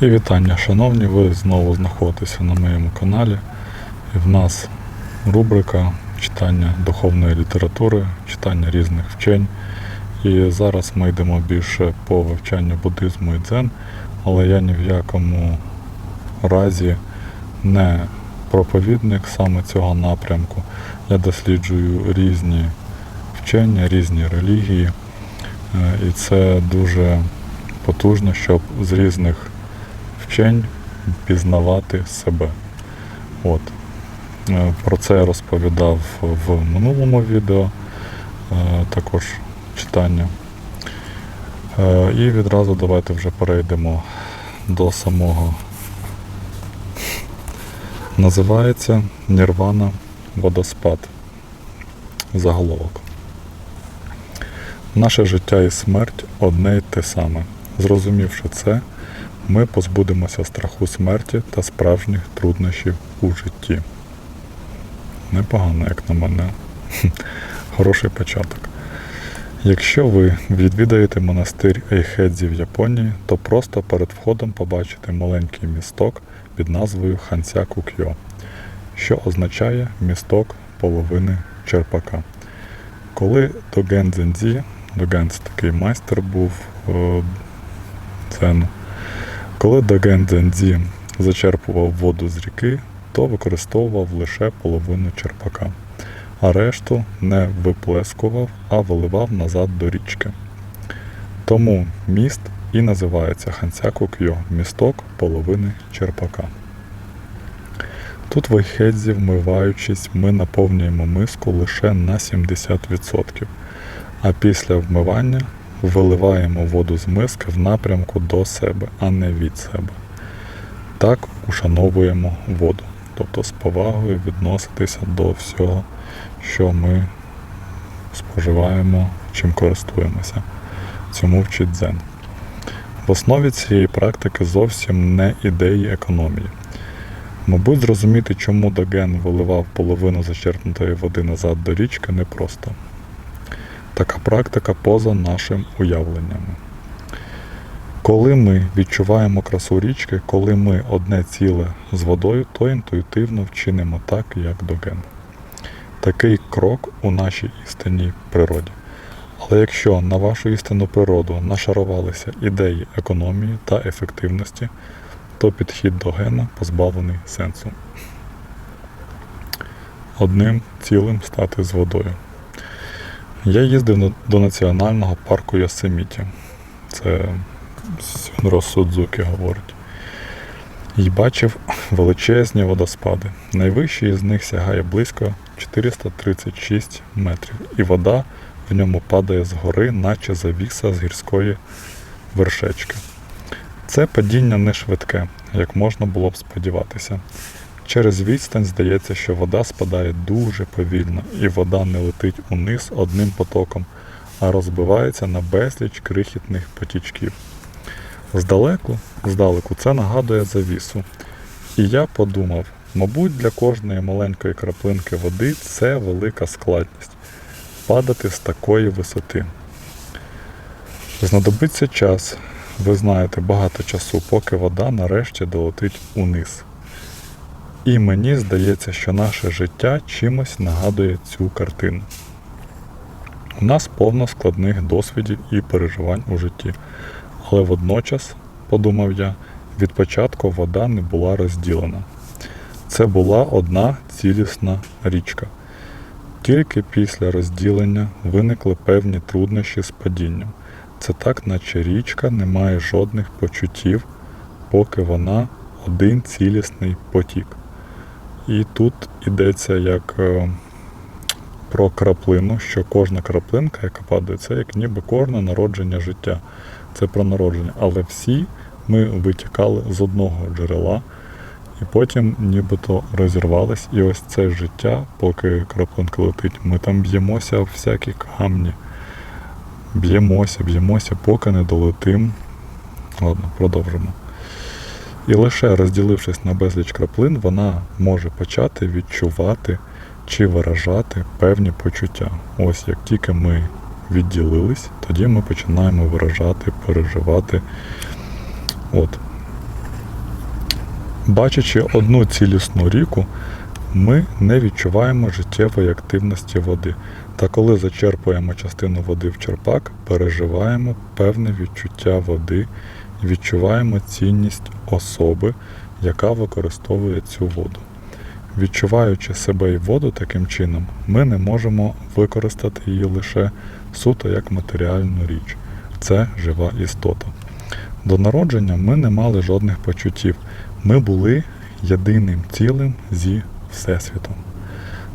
І вітання, шановні, ви знову знаходитеся на моєму каналі. І в нас рубрика читання духовної літератури, читання різних вчень. І зараз ми йдемо більше по вивчанню буддизму і дзен, але я ні в якому разі не проповідник саме цього напрямку. Я досліджую різні вчення, різні релігії. Е, І це дуже потужно, щоб з різних вчень пізнавати себе. От. Е, Про це я розповідав в минулому відео, е, також читання. Е, І відразу давайте вже перейдемо до самого. Називається Нірвана Водоспад. Заголовок. Наше життя і смерть одне й те саме. Зрозумівши це, ми позбудемося страху смерті та справжніх труднощів у житті. Непогано, як на мене. Хороший початок. Якщо ви відвідаєте монастир Ейхедзі в Японії, то просто перед входом побачите маленький місток під назвою Хансяку Кьо, що означає місток половини черпака. Коли Доген Дзензі, Доген це такий майстер був е, дзену, коли Доген Дзензі зачерпував воду з ріки, то використовував лише половину черпака, а решту не виплескував, а виливав назад до річки. Тому міст і називається Хансяку Кьо місток половини черпака. Тут в Айхедзі, вмиваючись, ми наповнюємо миску лише на 70%, а після вмивання виливаємо воду з миски в напрямку до себе, а не від себе. Так ушановуємо воду, тобто з повагою відноситися до всього, що ми споживаємо, чим користуємося. Цьому вчить дзен. В основі цієї практики зовсім не ідеї економії. Мабуть, зрозуміти, чому Доген виливав половину зачерпнутої води назад до річки, непросто. Така практика поза нашим уявленнями. Коли ми відчуваємо красу річки, коли ми одне ціле з водою, то інтуїтивно вчинимо так, як Доген. Такий крок у нашій істинній природі. Але якщо на вашу істинну природу нашарувалися ідеї економії та ефективності, то підхід до гена позбавлений сенсу. Одним цілим стати з водою. Я їздив до національного парку Йосеміті. Це Сюнро Судзуки говорить. І бачив величезні водоспади. Найвищий із них сягає близько 436 метрів, і вода в ньому падає згори, наче завіса з гірської вершечки. Це падіння не швидке, як можна було б сподіватися. Через відстань здається, що вода спадає дуже повільно, і вода не летить униз одним потоком, а розбивається на безліч крихітних потічків. Здалеку, здалеку це нагадує завісу. І я подумав, мабуть, для кожної маленької краплинки води це велика складність падати з такої висоти. Знадобиться час, ви знаєте, багато часу, поки вода нарешті долетить униз. І мені здається, що наше життя чимось нагадує цю картину. У нас повно складних досвідів і переживань у житті. Але водночас, подумав я, від початку вода не була розділена. Це була одна цілісна річка. Тільки після розділення виникли певні труднощі з падінням. Це так, наче річка не має жодних почуттів, поки вона один цілісний потік. І тут йдеться як е, про краплину, що кожна краплинка, яка падає, це як ніби кожне народження життя. Це про народження. Але всі ми витікали з одного джерела, і потім нібито розірвались. І ось це життя, поки краплинка летить, ми там б'ємося в всякі камні. Б'ємося, б'ємося, поки не долетим. Ладно, продовжимо. І лише розділившись на безліч краплин, вона може почати відчувати чи виражати певні почуття. Ось як тільки ми відділились, тоді ми починаємо виражати, переживати. От. Бачачи одну цілісну ріку, ми не відчуваємо життєвої активності води. Та коли зачерпуємо частину води в черпак, переживаємо певне відчуття води відчуваємо цінність особи, яка використовує цю воду. Відчуваючи себе і воду таким чином, ми не можемо використати її лише суто як матеріальну річ. Це жива істота. До народження ми не мали жодних почуттів. Ми були єдиним цілим зі Всесвітом.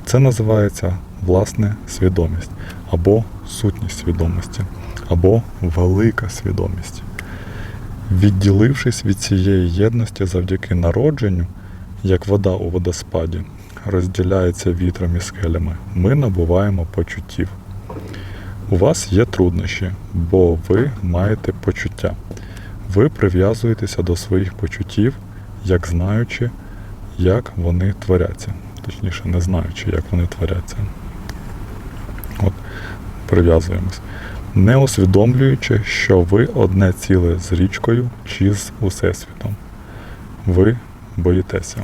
Це називається власне свідомість, або сутність свідомості, або велика свідомість. Відділившись від цієї єдності завдяки народженню, як вода у водоспаді розділяється вітром і скелями, ми набуваємо почуттів. У вас є труднощі, бо ви маєте почуття. Ви прив'язуєтеся до своїх почуттів, як знаючи, як вони творяться. Точніше, не знаючи, як вони творяться. От, прив'язуємось. Не усвідомлюючи, що ви одне ціле з річкою чи з Усесвітом. Ви боїтеся.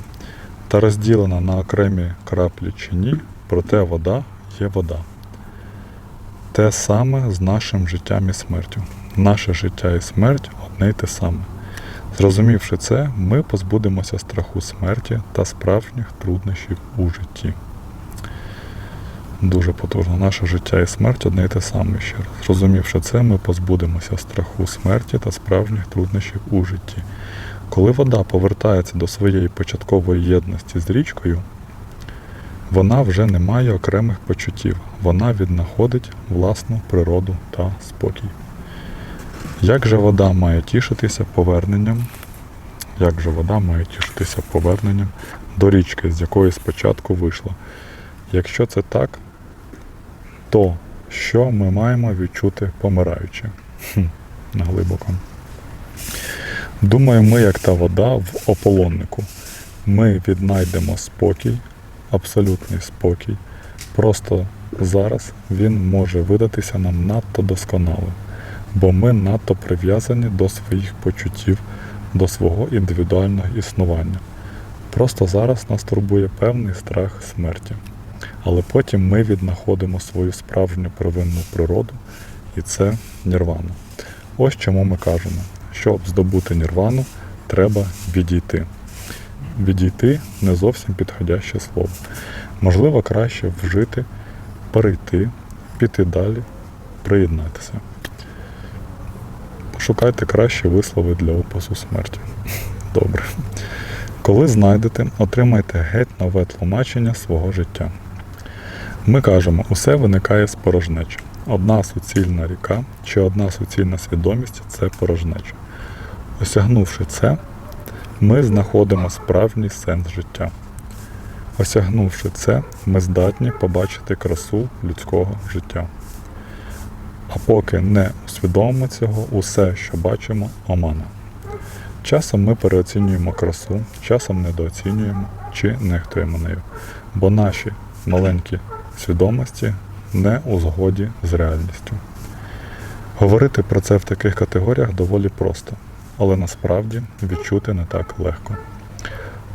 Та розділена на окремі краплі чи ні, проте вода є вода. Те саме з нашим життям і смертю. Наше життя і смерть одне й те саме. Зрозумівши це, ми позбудемося страху смерті та справжніх труднощів у житті. Дуже потужно. Наше життя і смерть одне й те саме ще раз. Зрозумівши це, ми позбудемося страху смерті та справжніх труднощів у житті. Коли вода повертається до своєї початкової єдності з річкою, вона вже не має окремих почуттів, вона віднаходить власну природу та спокій. Як же вода має тішитися поверненням? Як же вода має тішитися поверненням до річки, з якої спочатку вийшла? Якщо це так, то що ми маємо відчути помираючи? Хм, глибоко. Думаю, ми, як та вода в ополоннику. Ми віднайдемо спокій, абсолютний спокій. Просто зараз він може видатися нам надто досконалим, бо ми надто прив'язані до своїх почуттів, до свого індивідуального існування. Просто зараз нас турбує певний страх смерті. Але потім ми віднаходимо свою справжню первинну природу, і це нірвана. Ось чому ми кажемо, щоб здобути нірвану, треба відійти. Відійти не зовсім підходяще слово. Можливо, краще вжити, перейти, піти далі, приєднатися. Пошукайте кращі вислови для опису смерті. Добре. Коли знайдете, отримайте геть нове тлумачення свого життя. Ми кажемо, усе виникає з порожнечі. Одна суцільна ріка чи одна суцільна свідомість це порожнеча. Осягнувши це, ми знаходимо справжній сенс життя. Осягнувши це, ми здатні побачити красу людського життя. А поки не усвідомимо цього, усе, що бачимо, омана. Часом ми переоцінюємо красу, часом недооцінюємо чи нехтуємо нею, бо наші маленькі свідомості не у згоді з реальністю. Говорити про це в таких категоріях доволі просто, але насправді відчути не так легко.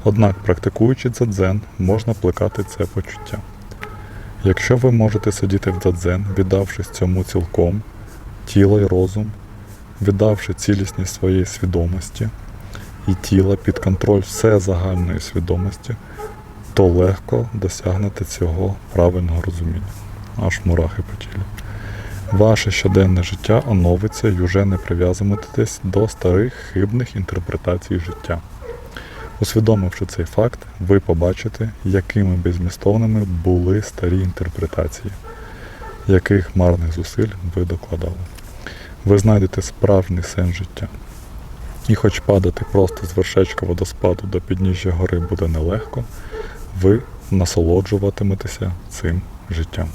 Однак, практикуючи дзадзен, можна плекати це почуття. Якщо ви можете сидіти в дзадзен, віддавшись цьому цілком, тіло і розум, віддавши цілісність своєї свідомості і тіла під контроль все загальної свідомості, то легко досягнете цього правильного розуміння. Аж мурахи по тілу. Ваше щоденне життя оновиться і вже не прив'язуватись до старих хибних інтерпретацій життя. Усвідомивши цей факт, ви побачите, якими безмістовними були старі інтерпретації, яких марних зусиль ви докладали. Ви знайдете справжній сенс життя. І хоч падати просто з вершечка водоспаду до підніжжя гори буде нелегко, ви насолоджуватиметеся цим життям.